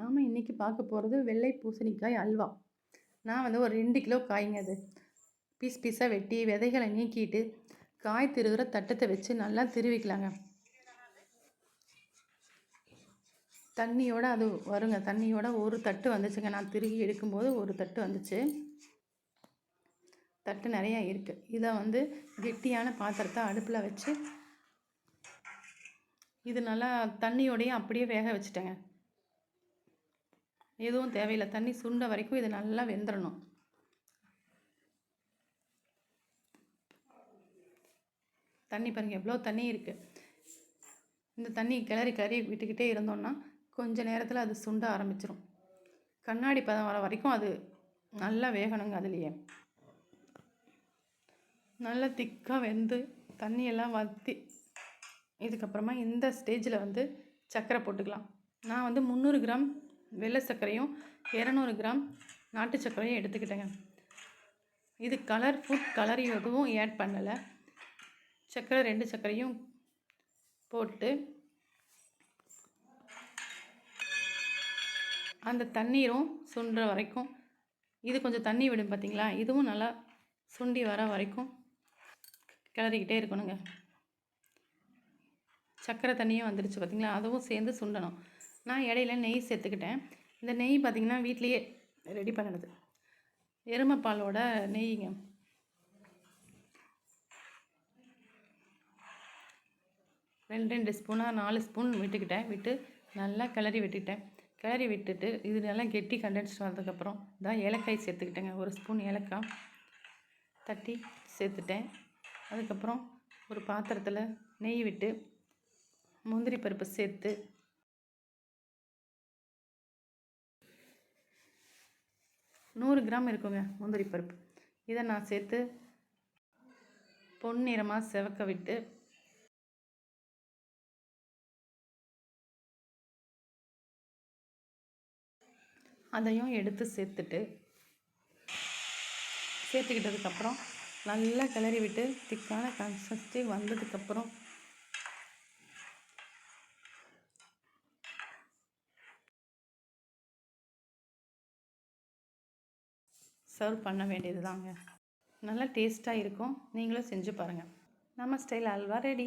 நாம் இன்றைக்கி பார்க்க போகிறது வெள்ளை பூசணிக்காய் அல்வா. நான் வந்து ஒரு ரெண்டு கிலோ காய்ங்க அது. பீஸ் பீஸாக வெட்டி விதைகளை நீக்கிட்டு காய் திருகிற தட்டத்தை வச்சு நல்லா திருவிக்கலாங்க. தண்ணியோட அது வருங்க. தண்ணியோட ஒரு தட்டு வந்துச்சுங்க. நான் திருகி எடுக்கும்போது ஒரு தட்டு வந்துச்சு. தட்டு நிறையா இருக்குது இதை வந்து கெட்டியான பாத்திரத்தை அடுப்பில் வச்சு இது நல்லா தண்ணியோடையே அப்படியே வேக வச்சுட்டேங்க. எதுவும் தேவையில்லை. தண்ணி சுண்ட வரைக்கும் இது நல்லா வெந்துடணும் தண்ணி பாருங்கள் எவ்வளோ தண்ணி இருக்குது இந்த தண்ணி கிளறி கிளறி விட்டுக்கிட்டே இருந்தோம்னா கொஞ்ச நேரத்தில் அது சுண்ட ஆரம்பிச்சிடும் கண்ணாடி பதம் வர வரைக்கும் அது நல்லா வேகணுங்க அதுலேயே. நல்லா திக்காக வெந்து தண்ணியெல்லாம் வற்றி இதுக்கப்புறமா இந்த ஸ்டேஜில் வந்து சர்க்கரை போட்டுக்கலாம். நான் வந்து முந்நூறு கிராம் வெள்ளை சர்க்கரையும் இரநூறு கிராம் நாட்டு சர்க்கரையும் எடுத்துக்கிட்டேங்க. இது கலர் ஃபுட் கலர் எதுவும் ஆட் பண்ணலை. சர்க்கரை ரெண்டு சர்க்கரையும் போட்டு அந்த தண்ணீரும் சுண்டுற வரைக்கும் இது கொஞ்சம் தண்ணி விடும் பார்த்திங்களா இதுவும் நல்லா சுண்டி வர வரைக்கும் கிளறிக்கிட்டே இருக்கணுங்க. சர்க்கரை தண்ணியும் வந்துடுச்சு பார்த்திங்களா அதுவும் சேர்ந்து சுண்டணும். நான் இடையில நெய் சேர்த்துக்கிட்டேன். இந்த நெய் பார்த்திங்கன்னா வீட்லேயே ரெடி பண்ணினது எருமைப்பாலோட நெய்ங்க. ரெண்டு ரெண்டு ஸ்பூனாக நாலு ஸ்பூன் விட்டுக்கிட்டேன். விட்டு நல்லா கிளறி விட்டுக்கிட்டேன் கிளறி விட்டுட்டு இது நல்லா கெட்டி கண்டென்ஸ்ட் வந்ததுக்கப்புறம் தான் ஏலக்காய் சேர்த்துக்கிட்டேங்க. ஒரு ஸ்பூன் ஏலக்காய் தட்டி சேர்த்துட்டேன். அதுக்கப்புறம் ஒரு பாத்திரத்தில் நெய் விட்டு முந்திரி பருப்பு சேர்த்து நூறு கிராம் இருக்குங்க முந்திரி பருப்பு. இதை நான் சேர்த்து பொன்னிறமாக செவக்க விட்டு அதையும் எடுத்து சேர்த்துட்டு சேர்த்துக்கிட்டதுக்கப்புறம் நல்லா கிளறி விட்டு திக்கான கன்சிஸ்டி வந்ததுக்கப்புறம் சர்வ் பண்ண வேண்டியது தாங்க நல்லா டேஸ்ட்டாக இருக்கும். நீங்களும் செஞ்சு பாருங்கள் நம்ம ஸ்டைல் அல்வா ரெடி